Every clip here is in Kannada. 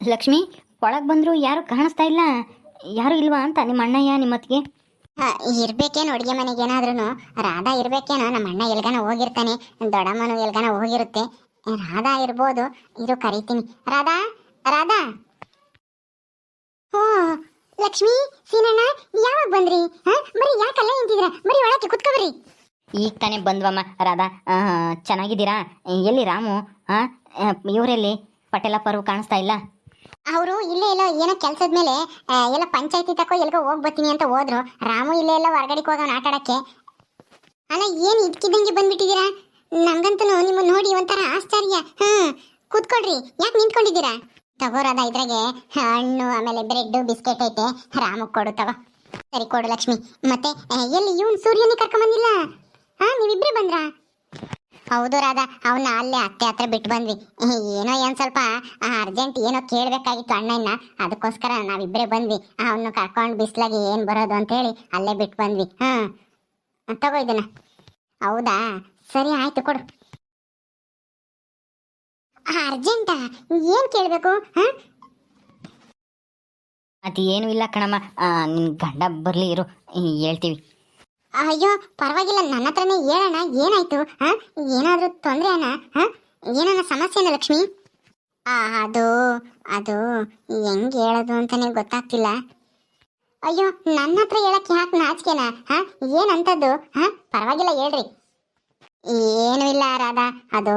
ಲಕ್ಷ್ಮಿ ಒಳಗ್ ಬಂದ್ರು ಯಾರು ಕಾಣಿಸ್ತಾ ಇಲ್ಲ. ಯಾರು ಇಲ್ವಾ ಅಂತ ನಿಮ್ಮ ಅಣ್ಣಯ್ಯ ನಿಮ್ಮತ್ತಿಗೆ ಇರ್ಬೇಕೇನು ಅಡುಗೆ ಮನೆಗೆ ಏನಾದ್ರೂ ರಾಧಾ ಇರ್ಬೇಕೇನೋ ನಮ್ಮ ಅಣ್ಣ ಎಲ್ಗಾನ ಹೋಗಿರ್ತಾನೆ. ದೊಡ್ಡಮ್ಮನು ಎಲ್ಗಾನ ಹೋಗಿರುತ್ತೆ. ರಾಧಾ ಇರ್ಬೋದು ಇದು ಕರಿತೀನಿ. ರಾಧಾ ರಾಧಾ. ಓ ಲಕ್ಷ್ಮಿ ಸೀನಣ್ಣ ಯಾವಾಗ ಬಂದ್ರಿ? ಬರೀ ಯಾಕಲ್ಲ ನಿಂತಿದ್ರ ಬರಿ ಒಳಕ್ಕೆ ಕುತ್ಕೋಬರಿ ಈಗ ತಾನೇ ಬಂದ್ವಮ್ಮ ರಾಧಾ. ಚೆನ್ನಾಗಿದ್ದೀರಾ? ಎಲ್ಲಿ ರಾಮು? ಹಾಂ ಇವರೆಲ್ಲಿ? ಪಟೇಲ ಪರ್ವ ಕಾಣಿಸ್ತಾ ಇಲ್ಲ? ಅವರು ಇಲ್ಲೇ ಇಲ್ಲ ಏನೋ ಕೆಲಸದ ಮೇಲೆ ಎಲ್ಲ ಪಂಚಾಯತಿ ತಕೋ ಎಲ್ಗೋ ಹೋಗ್ ಬರ್ತೀನಿ ಅಂತ ಹೋದ್ರು. ರಾಮು ಇಲ್ಲೇ ಎಲ್ಲ ಹೊರಗಡೆಗೆ ಹೋಗೋಣ ಆಟ ಆಡಕ್ಕೆ. ಅಲ್ಲ, ಏನು ಇದ್ಕಿದ್ದಂಗೆ ಬಂದ್ಬಿಟ್ಟಿದ್ದೀರಾ ನಂಗಂತೂ ನಿಮ್ಮ ನೋಡಿ ಒಂಥರ ಆಶ್ಚರ್ಯ. ಹ್ಞೂ ಕೂತ್ಕೊಳ್ರಿ. ಯಾಕೆ ನಿಂತ್ಕೊಂಡಿದ್ದೀರಾ? ತಗೋರದ ಇದ್ರಾಗೆ ಹಣ್ಣು, ಆಮೇಲೆ ಬ್ರೆಡ್ಡು, ಬಿಸ್ಕೆಟ್ ಐತೆ. ರಾಮಕ್ಕೆ ಕೊಡು ತಗೋ. ಸರಿ ಕೊಡು ಲಕ್ಷ್ಮಿ. ಮತ್ತೆ, ಎಲ್ಲಿ ಇವನು ಸೂರ್ಯನೇ ಕರ್ಕೊಂಬಂದಿಲ್ಲ? ಹಾ ನೀವಿಬ್ಬರೇ ಬಂದ್ರಾ? ಹೌದು ರಾಧಾ ಅವನ್ನ ಅಲ್ಲೇ ಅತ್ತೆ ಹತ್ರ ಬಿಟ್ಟು ಬಂದ್ವಿ. ಏನೋ ಏನ್ ಸ್ವಲ್ಪ ಅರ್ಜೆಂಟ್ ಏನೋ ಕೇಳ್ಬೇಕಾಗಿತ್ತು ಅಣ್ಣನ ಅದಕ್ಕೋಸ್ಕರ ನಾವಿಬ್ರೇ ಬಂದ್ವಿ. ಅವನ್ನ ಕರ್ಕೊಂಡು ಬಿಸ್ಲಾಗಿ ಏನ್ ಬರೋದು ಅಂತ ಹೇಳಿ ಅಲ್ಲೇ ಬಿಟ್ಟು ಬಂದ್ವಿ. ಹಾ, ತಗೋ ಇದನ್ನ. ಹೌದಾ? ಸರಿ, ಆಯ್ತು ಕೊಡು. ಅರ್ಜೆಂಟಾ ಏನ್ ಕೇಳ್ಬೇಕು? ಹಾ? ಅದು ಏನೂ ಇಲ್ಲ ಕಣಮ್ಮ. ನಿನ್ನ ಗಂಡ ಬರಲಿ ಇರು. ಹೇಳ್ತೀವಿ. ಅಯ್ಯೋ, ಪರವಾಗಿಲ್ಲ, ನನ್ನ ಹತ್ರನೇ ಹೇಳೋಣ ಏನಾಯ್ತು, ಹಾ? ಏನಾದರೂ ತೊಂದರೆನ ಹಾ? ಏನಾನ ಸಮಸ್ಯೆನ ಲಕ್ಷ್ಮಿ? ಅದು ಅದು, ಹೆಂಗ್ ಹೇಳೋದು ಅಂತಾನೆ ಗೊತ್ತಾಗ್ತಿಲ್ಲ. ಅಯ್ಯೋ, ನನ್ನ ಹತ್ರ ಹೇಳಕ್ ಯಾಕೆ ನಾಚಿಕೆನ, ಹಾ? ಏನಂತದ್ದು, ಹಾ? ಪರವಾಗಿಲ್ಲ, ಹೇಳ್ರಿ. ಏನು ಇಲ್ಲ, ರಾಧಾ, ಅದು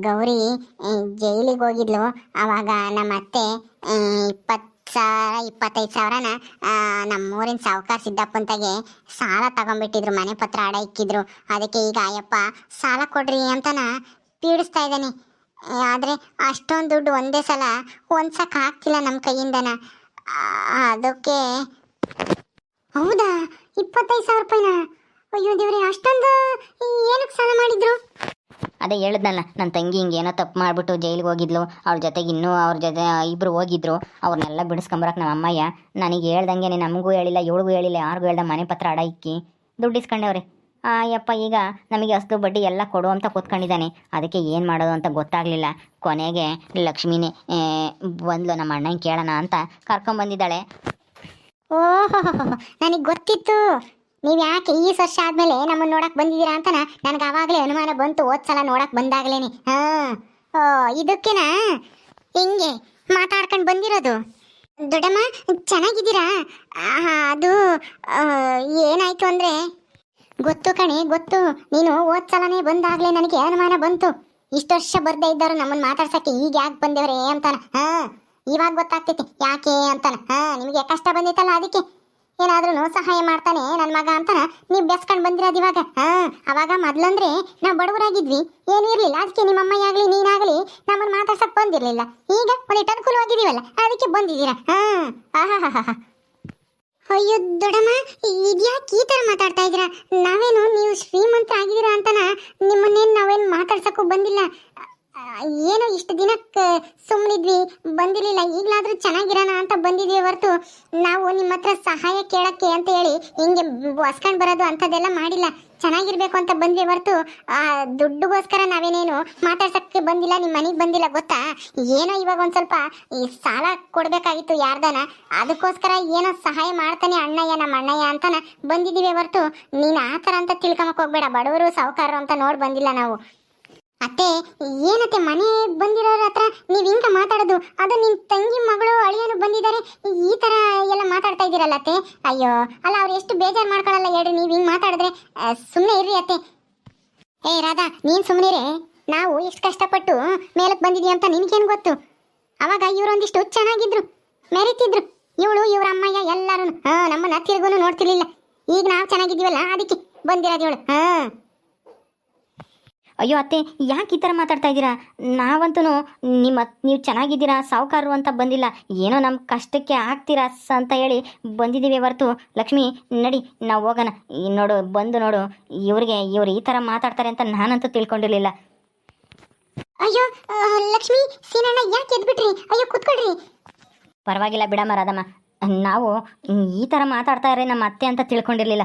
ಗೌರಿ ಜೈಲಿಗೆ ಹೋಗಿದ್ಲು, ಅವಾಗ ನಮ್ಮ ಅತ್ತೆ ಇಪ್ಪತ್ತು ಸಾವಿರ, ಇಪ್ಪತ್ತೈದು ಸಾವಿರನ ನಮ್ಮೂರಿನ ಸಾವುಕಾರ ಸಿದ್ದಪ್ಪಂತಾಗೆ ಸಾಲ ತಗೊಂಡ್ಬಿಟ್ಟಿದ್ರು ಮನೆ ಪತ್ರ ಅಡ ಇಕ್ಕಿದ್ರು. ಅದಕ್ಕೆ ಈಗ, ಅಯ್ಯಪ್ಪ, ಸಾಲ ಕೊಡ್ರಿ ಅಂತನ ಪೀಡಿಸ್ತಾ ಇದ್ದಾನೆ. ಆದರೆ ಅಷ್ಟೊಂದು ದುಡ್ಡು ಒಂದೇ ಸಲ ಹೊಂದ್ಸಕ್ಕೆ ಆಗ್ತಿಲ್ಲ ನಮ್ಮ ಕೈಯಿಂದನ. ಅದಕ್ಕೆ ಹೌದಾ? ಇಪ್ಪತ್ತೈದು ಸಾವಿರ ರೂಪಾಯಿನ? ಅಯ್ಯೋ ದೇವ್ರಿ, ಅಷ್ಟೊಂದು ಏನಕ್ಕೆ ಸಾಲ ಮಾಡಿದ್ರು? ಅದೇ ಹೇಳಿದ್ನಲ್ಲ ನನ್ನ ತಂಗಿ ಹಿಂಗೆ ಏನೋ ತಪ್ಪು ಮಾಡಿಬಿಟ್ಟು ಜೈಲಿಗೆ ಹೋಗಿದ್ಲು. ಅವ್ರ ಜೊತೆಗೆ ಇನ್ನೂ ಅವ್ರ ಜೊತೆ ಇಬ್ಬರು ಹೋಗಿದ್ರು. ಅವ್ರನ್ನೆಲ್ಲ ಬಿಡಿಸ್ಕೊಂಬರಕ್ಕೆ ನಮ್ಮ ಅಮ್ಮಯ್ಯ. ನನಗೆ ಹೇಳ್ದಂಗೆ ನಮಗೂ ಹೇಳಿಲ್ಲ, ಇವಳಿಗೂ ಹೇಳಿಲ್ಲ, ಯಾರಿಗೂ ಹೇಳ್ದ, ಮನೆ ಪತ್ರ ಅಡ ಇಕ್ಕಿ. ದುಡ್ಡು ಇಸ್ಕೊಂಡವ್ರೆ. ಅಯ್ಯಪ್ಪ ಯಪ್ಪ, ಈಗ ನಮಗೆ ಅಷ್ಟು ಬಡ್ಡಿ ಎಲ್ಲ ಕೊಡು ಅಂತ ಕೂತ್ಕೊಂಡಿದ್ದಾನೆ. ಅದಕ್ಕೆ ಏನು ಮಾಡೋದು ಅಂತ ಗೊತ್ತಾಗಲಿಲ್ಲ. ಕೊನೆಗೆ ಲಕ್ಷ್ಮಿನೇ ಬಂದ್ಲು, ನಮ್ಮ ಅಣ್ಣಂಗೆ ಕೇಳೋಣ ಅಂತ ಕರ್ಕೊಂಬಂದಿದ್ದಾಳೆ. ಓಹೋ ನನಗೆ ಗೊತ್ತಿತ್ತು. ನೀವು ಯಾಕೆ ಈ ವರ್ಷ ಆದಮೇಲೆ ನಮ್ಮನ್ನ ನೋಡಕ್ಕೆ ಬಂದಿದ್ದೀರಾ ಅಂತ ನನಗೆ ಆವಾಗಲೇ ಅನುಮಾನ ಬಂತು ಓದ್ಸಲ ಸಲ ನೋಡಕ್ ಬಂದಾಗ್ಲೇನೆ. ಹಾ. ಓ, ಇದಕ್ಕೇನಾ? ಹೆಂಗೆ? ಮಾತಾಡ್ಕೊಂಡು ಬಂದಿರೋದು? ದೊಡ್ಡಮ್ಮ, ಚೆನ್ನಾಗಿದ್ದೀರಾ? ಅದು ಏನಾಯಿತು ಅಂದ್ರೆ? ಗೊತ್ತು ಕಣೆ, ಗೊತ್ತು. ನೀನು ಓದ್ಸಲನೇ ಸಲನೇ ಬಂದಾಗ್ಲೇ ನನಗೆ ಅನುಮಾನ ಬಂತು. ಇಷ್ಟು ವರ್ಷ ಬರ್ದೇ ಇದ್ದವರು ನಮ್ಮನ್ನ ಮಾತಾಡ್ಸಕ್ಕೆ ಈಗ ಯಾಕೆ ಬಂದೇವ್ರೆ ಅಂತಾನ. ಹಾ. ಇವಾಗ ಗೊತ್ತಾಗ್ತೈತಿ. ಯಾಕೆ ಅಂತಾನ. ಹಾ, ನಿಮಗೆ ಕಷ್ಟ ಬಂದಿತ್ತಲ್ಲ ಅದಕ್ಕೆ. ಏನಾದ್ರೂ ಸಹಾಯ ಮಾಡ್ತಾನೆ ನನ್ನ ಮಗ ಅಂತಾನ? ನೀವು ಬೆಸ್ಕೊಂಡು ಬಂದಿರೋದು ಇವಾಗ? ಹಾ, ಅವಾಗ ಮೊದ್ಲಂದ್ರೆ ನಾವು ಬಡವರಾಗಿದ್ವಿ. ಏನೂ ಇರಲಿಲ್ಲ. ನಿಮ್ಮ ಅಮ್ಮ ಆಗ್ಲಿ ನೀನಾಗ್ಲಿ ನಮ್ಮನ್ನ ಮಾತಾಡ್ಸಕ್ ಬಂದಿರಲಿಲ್ಲ. ಈಗ ಒಂದಿಟ್ಟು ಅನುಕೂಲವಾಗಿದೀವಲ್ಲ ಅದಕ್ಕೆ ಬಂದಿದ್ದೀರಾ? ಹಾ. ಆಹಾ ಅಯ್ಯೋ ದೊಡಮ್ಮ ಇದ್ಯಾಕೆ ಈ ಥರ ಮಾತಾಡ್ತಾ ಇದ್ದೀರಾ? ನಾವೇನು, ನೀವು ಶ್ರೀಮಂತ ಆಗಿದ್ದೀರಾ ಅಂತನ? ನಿಮ್ಮನ್ನೇನು ನಾವೇನು ಮಾತಾಡ್ಸಕ್ಕೂ ಬಂದಿಲ್ಲ. ಏನೋ ಇಷ್ಟು ದಿನಕ್ಕೆ ಸುಮ್ಮನಿದ್ವಿ ಬಂದಿರಲಿಲ್ಲ, ಈಗಲಾದರೂ ಚೆನ್ನಾಗಿರೋಣ ಅಂತ ಬಂದಿದ್ವಿ ಹೊರತು ನಾವು ನಿಮ್ಮ ಹತ್ರ ಸಹಾಯ ಕೇಳಕ್ಕೆ ಅಂತ ಹೇಳಿ ಹಿಂಗೆ ಹೊಸ್ಕೊಂಡು ಬರೋದು ಅಂಥದ್ದೆಲ್ಲ ಮಾಡಿಲ್ಲ. ಚೆನ್ನಾಗಿರ್ಬೇಕು ಅಂತ ಬಂದ್ವಿ ಹೊರತು, ಆ, ದುಡ್ಡುಗೋಸ್ಕರ ನಾವೇನೇನು ಮಾತಾಡ್ಸಕ್ಕೆ ಬಂದಿಲ್ಲ, ನಿಮ್ಮ ಮನೆಗೆ ಬಂದಿಲ್ಲ, ಗೊತ್ತಾ? ಏನೋ ಇವಾಗ ಒಂದು ಸ್ವಲ್ಪ ಈ ಸಾಲ ಕೊಡಬೇಕಾಗಿತ್ತು ಯಾರ್ದಾನ, ಅದಕ್ಕೋಸ್ಕರ ಏನೋ ಸಹಾಯ ಮಾಡ್ತಾನೆ ಅಣ್ಣಯ್ಯ, ನಮ್ಮ ಅಣ್ಣಯ್ಯ ಅಂತನ ಬಂದಿದ್ದೀವಿ ಹೊರತು. ನೀನು ಆ ಅಂತ ತಿಳ್ಕೊಂಬಕ್ ಹೋಗ್ಬೇಡ, ಬಡವರು, ಸಾಹುಕಾರರು ಅಂತ ನೋಡಿ ಬಂದಿಲ್ಲ ನಾವು. ಅತ್ತೆ, ಏನತ್ತೆ, ಮನೆ ಬಂದಿರೋರ ಹತ್ರ ನೀವು ಹಿಂಗ ಮಾತಾಡೋದು? ಅದು ನಿನ್ ತಂಗಿ ಮಗಳು ಅಳಿಯನು ಬಂದಿದ್ದಾರೆ. ಈ ತರ ಎಲ್ಲ ಮಾತಾಡ್ತಾ ಇದ್ದೀರಲ್ಲ ಅತ್ತೆ? ಅಯ್ಯೋ, ಅಲ್ಲ, ಅವ್ರು ಎಷ್ಟು ಬೇಜಾರು ಮಾಡ್ಕೊಳಲ್ಲ ಹೇಳ್ರಿ, ನೀವು ಹಿಂಗ್ ಮಾತಾಡಿದ್ರೆ. ಸುಮ್ಮನೆ ಇರ್ರಿ ಅತ್ತೆ. ಏ, ರಾಧಾ, ನೀನ್ ಸುಮ್ಮನಿರೇ ನಾವು ಎಷ್ಟು ಕಷ್ಟಪಟ್ಟು ಮೇಲಕ್ಕೆ ಬಂದಿದೀವಿ ಅಂತ ನಿನ್ಗೇನ್ ಗೊತ್ತು? ಅವಾಗ ಇವ್ರೊಂದಿಷ್ಟು ಚೆನ್ನಾಗಿದ್ರು, ಮೆರಿತಿದ್ರು. ಇವಳು, ಇವ್ರ ಅಮ್ಮಯ್ಯ ಎಲ್ಲರೂ ಹಾ, ನಮ್ಮನ್ನ ತಿರುಗುನು ನೋಡ್ತಿರ್ಲಿಲ್ಲ. ಈಗ ನಾವು ಚೆನ್ನಾಗಿದ್ದೀವಲ್ಲ, ಅದಕ್ಕೆ ಬಂದಿರೋದು ಇವಳು, ಹಾ. ಅಯ್ಯೋ ಅತ್ತೆ ಯಾಕೆ ಈ ಥರ ಮಾತಾಡ್ತಾ ಇದ್ದೀರಾ? ನಾವಂತೂ ನಿಮ್ಮ ನೀವು ಚೆನ್ನಾಗಿದ್ದೀರಾ ಸಾವುಕಾರರು ಅಂತ ಬಂದಿಲ್ಲ ಏನೋ ನಮ್ಮ ಕಷ್ಟಕ್ಕೆ ಆಗ್ತೀರಾ ಸ ಅಂತ ಹೇಳಿ ಬಂದಿದ್ದೀವಿ ಹೊರತು. ಲಕ್ಷ್ಮಿ ನಡಿ ನಾವು ಹೋಗೋಣ. ಈ ನೋಡು ಬಂದು ನೋಡು ಇವ್ರಿಗೆ ಇವ್ರು ಈ ಥರ ಮಾತಾಡ್ತಾರೆ ಅಂತ ನಾನಂತೂ ತಿಳ್ಕೊಂಡಿರಲಿಲ್ಲ. ಅಯ್ಯೋ ಲಕ್ಷ್ಮಿ ಸೀನಣ್ಣ ಯಾಕೆ ಎದ್ಬಿಟ್ರಿ? ಅಯ್ಯೋ ಕೂತ್ಕೊಳ್ರಿ. ಪರವಾಗಿಲ್ಲ ಬಿಡಮ್ಮ ರಾಧಮ್ಮ. ನಾವು ಈ ಥರ ಮಾತಾಡ್ತಾರೆ ನಮ್ಮ ಅತ್ತೆ ಅಂತ ತಿಳ್ಕೊಂಡಿರಲಿಲ್ಲ.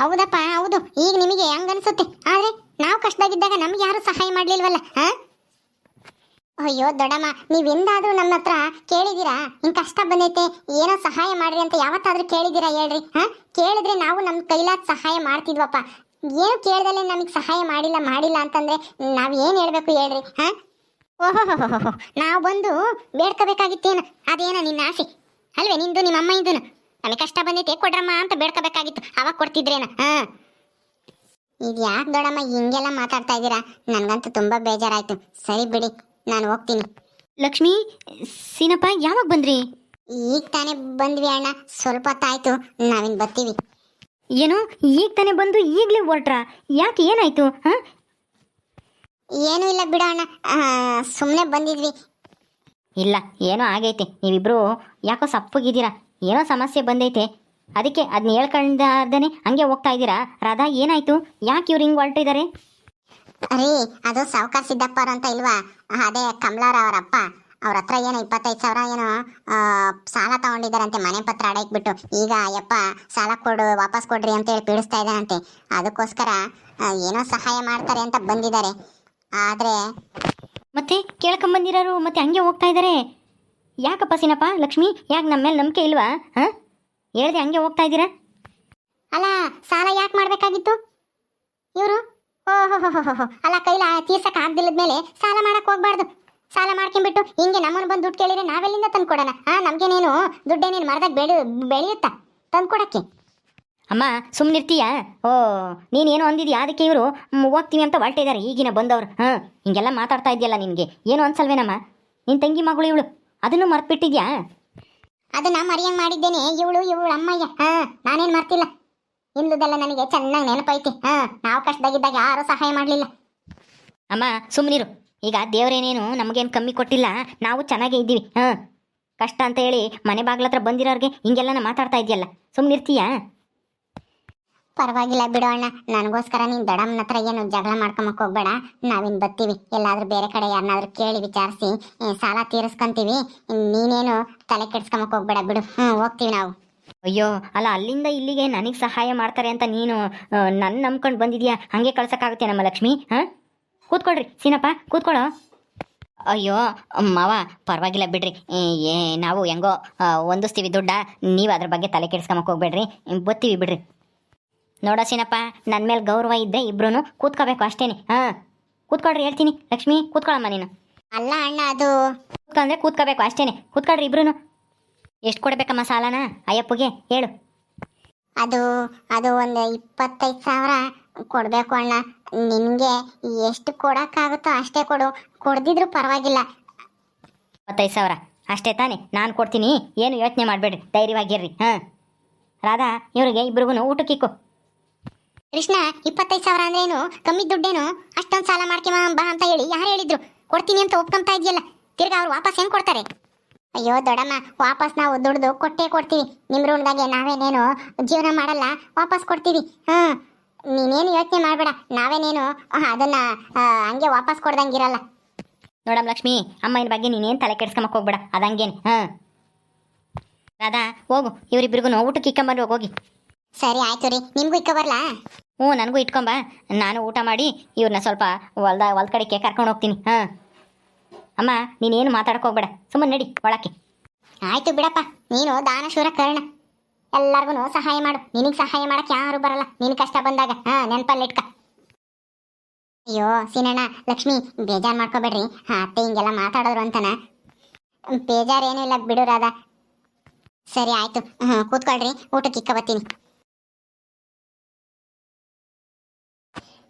ಹೌದಪ್ಪ ಹೌದು. ಈಗ ನಿಮಗೆ ಹೆಂಗ್ ಆದರೆ ಆದ್ರೆ ನಾವು ಕಷ್ಟದಾಗಿದ್ದಾಗ ನಮ್ಗೆ ಯಾರು ಸಹಾಯ ಮಾಡ್ಲಿಲ್ವಲ್ಲ, ಹಾ? ಅಯ್ಯೋ ದೊಡ್ಡಮ್ಮ ನೀವೆಂದಾದ್ರೂ ನನ್ನ ಹತ್ರ ಕೇಳಿದೀರಾ? ಹಿಂಗ್ ಕಷ್ಟ ಬಂದೈತೆ, ಏನೋ ಸಹಾಯ ಮಾಡ್ರಿ ಅಂತ ಯಾವತ್ತಾದ್ರೂ ಕೇಳಿದೀರಾ ಹೇಳ್ರಿ, ಹಾ? ಕೇಳಿದ್ರೆ ನಾವು ನಮ್ಮ ಕೈಲಾದ ಸಹಾಯ ಮಾಡ್ತಿದ್ವಪ್ಪ. ಏನು ಕೇಳ್ದಲೆ ನಮಗೆ ಸಹಾಯ ಮಾಡಿಲ್ಲ ಮಾಡಿಲ್ಲ ಅಂತಂದ್ರೆ ನಾವ್ ಏನ್ ಹೇಳ್ಬೇಕು ಹೇಳ್ರಿ, ಹಾ? ಓಹೋ ನಾವು ಬಂದು ಬೇಡ್ಕೋಬೇಕಾಗಿತ್ತೇನು? ಅದೇನ ನಿನ್ನ ಆಸೆ? ಅಲ್ವೇ ನಿಂದು ನಿಮ್ಮ ಅಮ್ಮ ನಮಗೆ ಕಷ್ಟ ಬಂದೈತೆ, ಕೊಡ್ರಮ್ಮ ಅಂತ ಬೇಡ್ಕೋಬೇಕಾಗಿತ್ತು, ಅವಾಗ ಕೊಡ್ತಿದ್ರೇನ, ಹಾ? ಇದು ಯಾಕೆ ದೊಡಮ್ಮ ಹಿಂಗೆಲ್ಲ ಮಾತಾಡ್ತಾ ಇದ್ದೀರಾ? ನನಗಂತೂ ತುಂಬಾ ಬೇಜಾರಾಯ್ತು. ಸರಿ ಬಿಡಿ ನಾನು ಹೋಗ್ತೀನಿ. ಲಕ್ಷ್ಮಿ ಸೀನಪ್ಪ ಯಾವಾಗ ಬಂದ್ರಿ? ಈಗ ತಾನೇ ಬಂದ್ವಿ ಅಣ್ಣ. ಸ್ವಲ್ಪ ಹೊತ್ತಾಯ್ತು. ನಾವಿನ್ ಬರ್ತೀವಿ. ಏನು ಈಗ ತಾನೇ ಬಂದು ಈಗಲೇ ಹೊರಟ್ರ? ಯಾಕೆ ಏನಾಯ್ತು ಏನು ಏನೂ ಇಲ್ಲ ಬಿಡ ಅಣ್ಣ. ಸುಮ್ಮನೆ ಬಂದಿದ್ವಿ. ಇಲ್ಲ ಏನೋ ಆಗೈತೆ. ನೀವಿಬ್ರು ಯಾಕೋ ಸಪ್ಪಗಿದ್ದೀರಾ? ಏನೋ ಸಮಸ್ಯೆ ಬಂದೈತೆ. ಅದಕ್ಕೆ ಅದನ್ನ ಹೇಳ್ಕೊಂಡೇ ಹಂಗೆ ಹೋಗ್ತಾ ಇದ್ದೀರಾ? ರಾಧಾ ಏನಾಯ್ತು? ಯಾಕೆ ಇವ್ರು ಹಿಂಗೆ ಹೊರಟಿದ್ದಾರೆ ಅರೇ ಅದು ಸಾವುಕಾರ ಸಿದ್ದಪ್ಪ ಅಂತ ಇಲ್ವಾ? ಅದೇ ಕಮಲಾರ ಅವರಪ್ಪ. ಅವ್ರ ಹತ್ರ ಏನೋ ಇಪ್ಪತ್ತೈದು ಸಾವಿರ ಏನೋ ಸಾಲ ತಗೊಂಡಿದ್ದಾರಂತೆ ಮನೆ ಪತ್ರ ಅಡಕ್ಕೆ ಬಿಟ್ಟು. ಈಗ ಯಪ್ಪ ಸಾಲ ಕೊಡು ವಾಪಸ್ ಕೊಡ್ರಿ ಅಂತ ಹೇಳಿ ಪೀಡಿಸ್ತಾ ಇದ್ದಾರಂತೆ ಅದಕ್ಕೋಸ್ಕರ ಏನೋ ಸಹಾಯ ಮಾಡ್ತಾರೆ ಅಂತ ಬಂದಿದ್ದಾರೆ. ಆದರೆ ಮತ್ತೆ ಕೇಳ್ಕೊಂಬಂದಿರೋರು ಮತ್ತೆ ಹಂಗೆ ಹೋಗ್ತಾ ಇದ್ದಾರೆ ಯಾಕಪ್ಪ ಸೀನಪ್ಪ ಲಕ್ಷ್ಮಿ? ಯಾಕೆ ನಮ್ಮ ಮೇಲೆ ನಂಬಿಕೆ ಇಲ್ವಾ? ಹಾಂ? ಹೇಳ್ದೆ ಹಂಗೆ ಹೋಗ್ತಾ ಇದ್ದೀರಾ? ಅಲ್ಲ ಸಾಲ ಯಾಕೆ ಮಾಡಬೇಕಾಗಿತ್ತು? ಇವರು? ಓಹೋ ಅಲ್ಲ ಕೈಲ ತೀರ್ಸಕ್ ಆಗ್ದಿಲ್ಲದ ಮೇಲೆ ಸಾಲ ಮಾಡಕ್ ಹೋಗ್ಬಾರ್ದು. ಸಾಲ ಮಾಡ್ಕೊಂಡ್ಬಿಟ್ಟು ಹಿಂಗೆ ನಮ್ಮನ್ನು ಬಂದು ದುಡ್ಡು ಕೇಳಿದ್ರೆ ನಾವೆಲ್ಲಿಂದ ತಂದ್ಕೊಡೋಣ? ಹಾಂ ನಮಗೇನೇನು ದುಡ್ಡೇನೇನು ಮರದಾಗ ಬೆಳೆ ಬೆಳೆಯುತ್ತಾ ತಂದ್ಕೊಡಕ್ಕೆ. ಅಮ್ಮ ಸುಮ್ಮನಿರ್ತೀಯ ಓ ನೀನೇನು ಅಂದಿದ್ಯಾ? ಅದಕ್ಕೆ ಇವರು ಹೋಗ್ತೀವಿ ಅಂತ ಹೊರಟಿದ್ದಾರೆ ಈಗಿನ ಬಂದವರು. ಹಾಂ ಹಿಂಗೆಲ್ಲ ಮಾತಾಡ್ತಾ ಇದೆಯಲ್ಲ ನಿನಗೆ. ಏನು ಅನ್ಸಲ್ವೇನಮ್ಮ? ನಿನ್ನ ತಂಗಿ ಮಗಳು ಇವಳು. ಅದನ್ನು ಮರ್ತ್ಬಿಟ್ಟಿದ್ಯಾ? ಅದನ್ನ ಮರಿಯಂಗ್ ಮಾಡಿದ್ದೇನೆ. ಇವಳು ಇವಳು ಅಮ್ಮಯ್ಯ. ಹಾ, ನಾನೇನ್ ಮಾಡ್ತಿಲ್ಲ ಇಂದುದೆಲ್ಲ ನನಗೆ ಚೆನ್ನಾಗಿ ನೆನಪೈತಿ. ಹಾ, ನಾವು ಕಷ್ಟದಾಗಿದ್ದಾಗ ಯಾರು ಸಹಾಯ ಮಾಡ್ಲಿಲ್ಲ. ಅಮ್ಮ ಸುಮ್ಮನಿರು ಈಗ ದೇವರೇನೇನು ನಮಗೇನು ಕಮ್ಮಿ ಕೊಟ್ಟಿಲ್ಲ. ನಾವು ಚೆನ್ನಾಗೇ ಇದ್ದೀವಿ. ಹಾಂ. ಕಷ್ಟ ಅಂತ ಹೇಳಿ ಮನೆ ಬಾಗ್ಲತ್ರ ಬಂದಿರೋರಿಗೆ ಹಿಂಗೆಲ್ಲ ಮಾತಾಡ್ತಾ ಇದೆಯಲ್ಲ. ಸುಮ್ಮನಿರ್ತೀಯಾ ಪರವಾಗಿಲ್ಲ ಬಿಡು ಅಣ್ಣ. ನನಗೋಸ್ಕರ ನೀನ್ ದಡಮ್ಮನ ಹತ್ರ ಏನು ಜಗಳ ಮಾಡ್ಕೊಂಬಕ್ ಹೋಗ್ಬೇಡ. ನಾವಿನ್ ಬತ್ತೀವಿ. ಎಲ್ಲಾದ್ರೂ ಬೇರೆ ಕಡೆ ಯಾರನ್ನಾದ್ರೂ ಕೇಳಿ ವಿಚಾರಿಸಿ ಸಾಲ ತೀರಿಸ್ಕೊಂತೀವಿ. ನೀನೇನು ತಲೆ ಕೆಡ್ಸ್ಕೊಂಬಕ್ ಹೋಗ್ಬೇಡ ಬಿಡು. ಹ್ಞೂ ಹೋಗ್ತೀವಿ ನಾವು. ಅಯ್ಯೋ ಅಲ್ಲ ಅಲ್ಲಿಂದ ಇಲ್ಲಿಗೆ ನನಗೆ ಸಹಾಯ ಮಾಡ್ತಾರೆ ಅಂತ ನೀನು ನನ್ನ ನಂಬ್ಕೊಂಡು ಬಂದಿದ್ಯಾ? ಹಾಗೆ ಕಳ್ಸೋಕ್ಕಾಗುತ್ತೆ ನಮ್ಮ ಲಕ್ಷ್ಮಿ ಹಾಂ? ಕೂತ್ಕೊಳ್ರಿ. ಸೀನಪ್ಪ ಕೂತ್ಕೊಳ್ಳೋ ಅಯ್ಯೋ ಮಾವ ಪರವಾಗಿಲ್ಲ ಬಿಡ್ರಿ. ಏ, ನಾವು ಹೆಂಗೋ ಹೊಂದಿಸ್ತೀವಿ ದುಡ್ಡ. ನೀವು ಅದ್ರ ಬಗ್ಗೆ ತಲೆ ಕೆಡ್ಸ್ಕೊಂಬಕ್ ಹೋಗ್ಬೇಡ್ರಿ. ಬತ್ತೀವಿ ಬಿಡ್ರಿ. ನೋಡೋ ಸೀನಪ್ಪ ನನ್ನ ಮೇಲೆ ಗೌರವ ಇದ್ದೆ ಇಬ್ರು ಕೂತ್ಕೋಬೇಕು ಅಷ್ಟೇನೆ. ಹಾಂ ಕೂತ್ಕೊಳ್ರಿ ಹೇಳ್ತೀನಿ. ಲಕ್ಷ್ಮಿ ಕೂತ್ಕೊಳ್ಳಮ್ಮ ನೀನು. ಅಲ್ಲ ಅಣ್ಣ ಅದು ಕೂತ್ಕೊಂಡ್ರೆ ಕೂತ್ಕೋಬೇಕು ಅಷ್ಟೇನೆ. ಕೂತ್ಕೊಳ್ರಿ ಇಬ್ರು ಎಷ್ಟು ಕೊಡಬೇಕಮ್ಮ ಸಾಲನ? ಅಯ್ಯಪ್ಪಗೆ ಹೇಳು. ಅದು ಅದು ಒಂದು ಇಪ್ಪತ್ತೈದು ಸಾವಿರ ಕೊಡಬೇಕು ಅಣ್ಣ. ನಿನಗೆ ಎಷ್ಟು ಕೊಡೋಕ್ಕಾಗುತ್ತೋ ಅಷ್ಟೇ ಕೊಡು. ಕೊಡ್ದಿದ್ರು ಪರವಾಗಿಲ್ಲ. ಇಪ್ಪತ್ತೈದು ಸಾವಿರ. ಅಷ್ಟೇ ತಾನೇ ನಾನು ಕೊಡ್ತೀನಿ. ಏನು ಯೋಚನೆ ಮಾಡಬೇಡ್ರಿ ಧೈರ್ಯವಾಗಿರ್ರಿ. ಹಾಂ. ರಾಧಾ ಇವ್ರಿಗೆ ಇಬ್ರಿಗೂ ಊಟಕ್ಕಿಕ್ಕು. ಕೃಷ್ಣ, ಇಪ್ಪತ್ತೈದು ಸಾವಿರ ಅಂದ್ರೆ ಏನು? ಕಮ್ಮಿ ದುಡ್ಡೇನು? ಅಷ್ಟೊಂದು ಸಾಲ ಮಾಡ್ಕೊಂಬ ಬಾ ಅಂತ ಹೇಳಿ ಯಾರು ಹೇಳಿದ್ರು? ಕೊಡ್ತೀನಿ ಅಂತ ಒಪ್ಕೊಂತ ಇದೆಯಲ್ಲ. ತಿರ್ಗಾ ಅವ್ರು ವಾಪಸ್ ಹೆಂಗೆ ಕೊಡ್ತಾರೆ? ಅಯ್ಯೋ ದೊಡ್ಡಮ್ಮ, ವಾಪಸ್ ನಾವು ದುಡ್ದು ಕೊಟ್ಟೇ ಕೊಡ್ತೀವಿ. ನಿಮ್ಮ ಋಣದಾಗೆ ನಾವೇನೇನು ಜೀವನ ಮಾಡಲ್ಲ? ವಾಪಸ್ ಕೊಡ್ತೀವಿ. ಹಾ, ನೀನೇನು ಯೋಚನೆ ಮಾಡಬೇಡ. ನಾವೇನೇನು ಅದನ್ನು ಹಂಗೆ ವಾಪಸ್ ಕೊಡ್ದಂಗಿರಲ್ಲ. ನೋಡಮ್ಮ ಲಕ್ಷ್ಮಿ, ಅಮ್ಮನ ಬಗ್ಗೆ ನೀನೇನು ತಲೆ ಕೆಡ್ಸ್ಕೊಂಬಕ್ ಹೋಗ್ಬೇಡ. ಅದಂಗೇನು, ಹಾಂ. ರಾಧಾ, ಹೋಗು. ಇವರಿಬ್ರಿಗೂ ಊಟಕ್ಕೆ ಇಕ್ಕಂಬಂದು ಹೋಗಿ. ಸರಿ ಆಯ್ತು ರೀ. ನಿಮ್ಗೂ ಇಕ್ಕ ಬರಲಾ? ಹ್ಞೂ ನನಗೂ ಇಟ್ಕೊಂಬ. ನಾನು ಊಟ ಮಾಡಿ ಇವ್ರನ್ನ ಸ್ವಲ್ಪ ಹೊಲ್ದ ಹೊಲ್ದ ಕಡೆಗೆ ಕರ್ಕೊಂಡು ಹೋಗ್ತೀನಿ. ಹಾಂ. ಅಮ್ಮ ನೀನೇನು ಮಾತಾಡಕ್ಕೆ ಹೋಗ್ಬೇಡ. ಸುಮ್ಮನೆ ನಡಿ ಒಳಕ್ಕೆ. ಆಯ್ತು ಬಿಡಪ್ಪ. ನೀನು ದಾನಶೂರ ಕರ್ಣ. ಎಲ್ಲರಿಗೂ ಸಹಾಯ ಮಾಡು. ನಿನಗೆ ಸಹಾಯ ಮಾಡಕ್ಕೆ ಯಾರು ಬರಲ್ಲ. ನಿನ್ ಕಷ್ಟ ಬಂದಾಗ. ಹಾ ನೆನಪಲ್ಲಿ ಇಟ್ಕ. ಅಯ್ಯೋ ಸೀನಣ್ಣ ಲಕ್ಷ್ಮಿ ಬೇಜಾರ್ ಮಾಡ್ಕೋಬೇಡ್ರಿ. ಹಾ ಅತ್ತೆ ಹಿಂಗೆಲ್ಲ ಮಾತಾಡದ್ರು ಅಂತನ. ಬೇಜಾರ್ ಏನಿಲ್ಲ ಇಲ್ಲ ಬಿಡು ರಾಧ. ಸರಿ ಆಯ್ತು. ಹ್ಞೂ ಕೂತ್ಕೊಳ್ರಿ. ಊಟಕ್ಕೆ ಇಕ್ಕ ಬರ್ತೀನಿ.